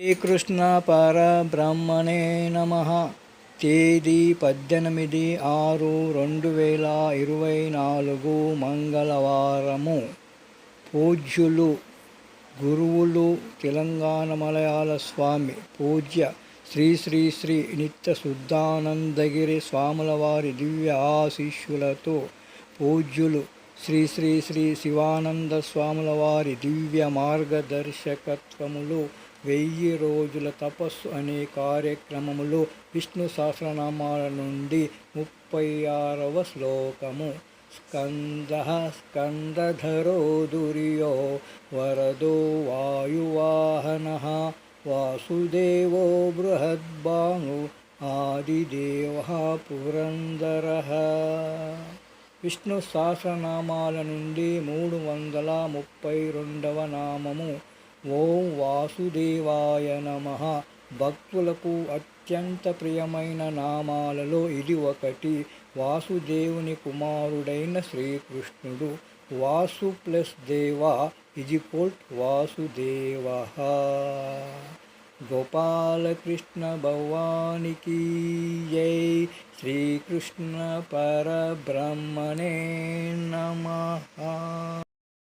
శ్రీకృష్ణ పరబ్రహ్మణే నమ. తేదీ పద్దెనిమిది ఆరు రెండు వేల ఇరవై నాలుగు మంగళవారము. పూజ్యులు గురువులు తెలంగాణ మలయాళ స్వామి పూజ్య శ్రీ శ్రీ శ్రీ నిత్య శుద్ధానందగిరి స్వాముల వారి దివ్య ఆశీస్సులతో పూజ్యులు శ్రీ శ్రీ శ్రీ శివానంద స్వాముల వారి దివ్య మార్గదర్శకత్వములు వెయ్యి రోజుల తపస్సు అనే కార్యక్రమములో విష్ణు సహస్రనామాల నుండి ముప్పై ఆరవ శ్లోకము. స్కంద స్కందధరో దుర్యో వరదో వాయువాహన వాసుదేవో బృహద్భాను ఆదిదేవ పురందర. విష్ణు సహస్రనామాల నుండి మూడు వందల ముప్పై రెండవ నామము ఓం వాసుదేవాయ నమ. భక్తులకు అత్యంత ప్రియమైన నామాలలో ఇది ఒకటి. వాసుదేవుని కుమారుడైన శ్రీకృష్ణుడు. వాసు ప్లస్ దేవ ఇజిపోల్ట్ వాసుదేవ. గోపాలకృష్ణ భవానికి జై. శ్రీకృష్ణ పరబ్రహ్మణే నమ.